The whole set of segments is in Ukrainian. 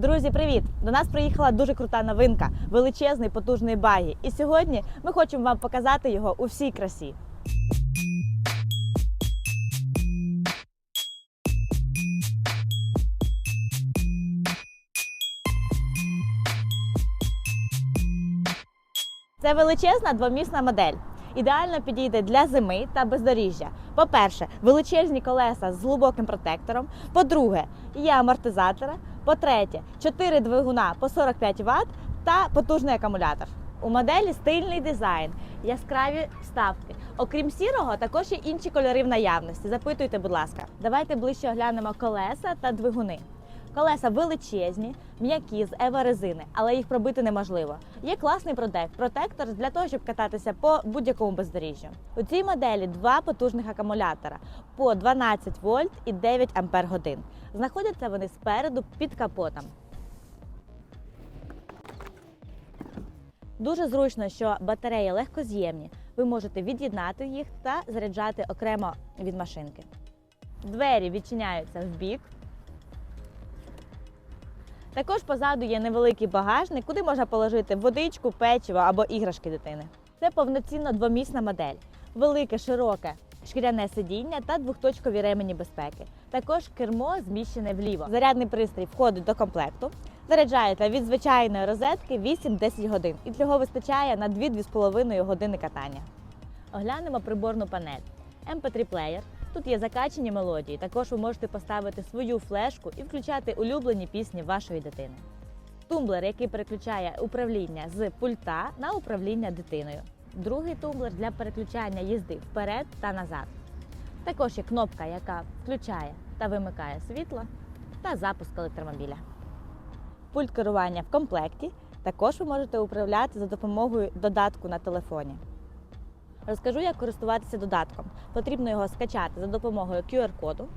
Друзі, привіт! До нас приїхала дуже крута новинка, величезний потужний багі. І сьогодні ми хочемо вам показати його у всій красі. Це величезна двомісна модель. Ідеально підійде для зими та бездоріжжя. По-перше, величезні колеса з глибоким протектором. По-друге, є амортизатори. По-третє, 4 двигуна по 45 Вт та потужний акумулятор. У моделі стильний дизайн, яскраві вставки. Окрім сірого, також є інші кольори в наявності. Запитуйте, будь ласка. Давайте ближче оглянемо колеса та двигуни. Колеса величезні, м'які з ева-резини, але їх пробити неможливо. Є класний протек- протектор для того, щоб кататися по будь-якому бездоріжжю. У цій моделі два потужних акумулятора по 12 вольт і 9 ампер годин. Знаходяться вони спереду під капотом. Дуже зручно, що батареї легкоз'ємні. Ви можете від'єднати їх та заряджати окремо від машинки. Двері відчиняються в бік. Також позаду є невеликий багажник, куди можна положити водичку, печиво або іграшки дитини. Це повноцінно двомісна модель, велике, широке шкіряне сидіння та двохточкові ремені безпеки. Також кермо зміщене вліво. Зарядний пристрій входить до комплекту. Заряджаєте від звичайної розетки 8-10 годин, і цього вистачає на 2-2,5 години катання. Оглянемо приборну панель. MP3 плеєр. Тут є закачені мелодії. Також ви можете поставити свою флешку і включати улюблені пісні вашої дитини. Тумблер, який переключає управління з пульта на управління дитиною. Другий тумблер для переключання їзди вперед та назад. Також є кнопка, яка включає та вимикає світло та запуск електромобіля. Пульт керування в комплекті. Також ви можете управляти за допомогою додатку на телефоні. Розкажу, як користуватися додатком. Потрібно його скачати за допомогою QR-коду.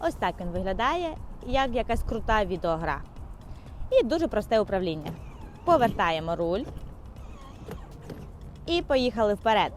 Ось так він виглядає, як якась крута відеогра. І дуже просте управління. Повертаємо руль і поїхали вперед.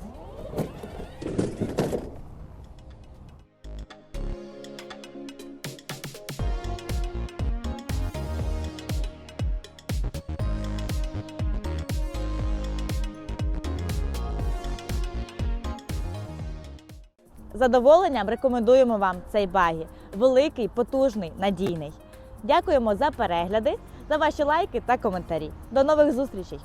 Задоволенням рекомендуємо вам цей багі. Великий, потужний, надійний. Дякуємо за перегляди, за ваші лайки та коментарі. До нових зустрічей!